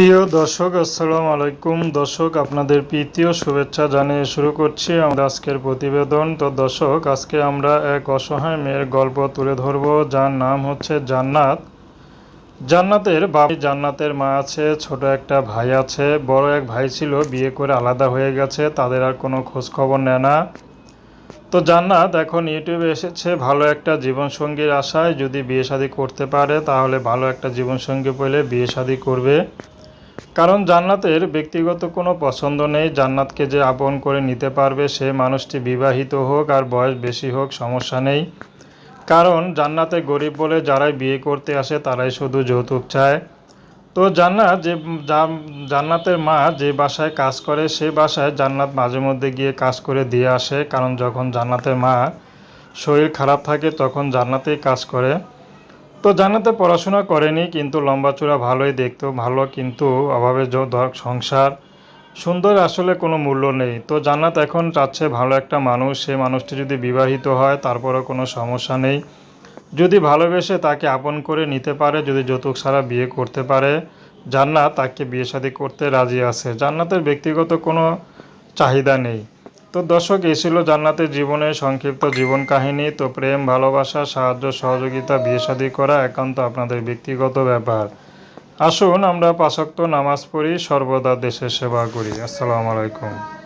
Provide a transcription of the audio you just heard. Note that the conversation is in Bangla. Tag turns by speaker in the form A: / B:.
A: প্রিয় দর্শক, আসসালামু আলাইকুম। দর্শক, আপনাদের প্রীতি ও শুভেচ্ছা জানিয়ে শুরু করছি আমরা আজকের প্রতিবেদন। তো দর্শক, আজকে আমরা এক অসহায় মেয়ের গল্প তুলে ধরব। যার নাম হচ্ছে জান্নাত। জান্নাতের বাবা, জান্নাতের মা আছে, ছোট একটা ভাই আছে। বড় এক ভাই ছিল, বিয়ে করে আলাদা হয়ে গেছে, তাদের আর কোনো খোঁজ খবর নেয় না। তো জান্নাত এখন ইউটিউবে এসেছে, ভালো একটা জীবনসঙ্গীর আশায়। যদি বিয়ে শাদী করতে পারে, তাহলে ভালো একটা জীবনসঙ্গী পেলে বিয়ে শাদী করবে। কারণ জান্নাতের ব্যক্তিগত কোনো পছন্দ নেই। জান্নাতকে যে আপন করে নিতে পারবে সে মানুষটি বিবাহিত হোক আর বয়স বেশি হোক সমস্যা নেই। কারণ জান্নাতে গরিব বলে যারাই বিয়ে করতে আসে তারাই শুধু যৌতুক চায়। তো জান্নাত যে জান্নাতের মা যে বাসায় কাজ করে সে বাসায় জান্নাত মাঝে মধ্যে গিয়ে কাজ করে দিয়ে আসে। কারণ যখন জান্নাতের মা শরীর খারাপ থাকে তখন জান্নাতেই কাজ করে। তো জান্নাতে পড়াশোনা করেনি, কিন্তু লম্বা চূড়া ভালোই দেখতো, ভালো কিন্তু অভাবে সংসার সুন্দর আসলে কোনো মূল্য নেই। তো জান্নাত এখন চাচ্ছে ভালো একটা মানুষ, সে মানুষটি যদি বিবাহিত হয় তারপরও কোনো সমস্যা নেই। যদি ভালোবেসে তাকে আপন করে নিতে পারে, যদি যৌতুক ছাড়া বিয়ে করতে পারে, জান্নাত তাকে বিয়ে শাদী করতে রাজি আছে। জান্নাতের ব্যক্তিগত কোনো চাহিদা নেই। তো দর্শক, এই ছিল জান্নাতের জীবনের সংক্ষিপ্ত জীবন কাহিনী। তো প্রেম, ভালোবাসা, সাহায্য, সহযোগিতা, বিয়ে শাদী করা একান্ত আপনাদের ব্যক্তিগত ব্যাপার। আসুন আমরা পাশক্ত নামাজ পড়ি, সর্বদা দেশের সেবা করি। আসসালামু আলাইকুম।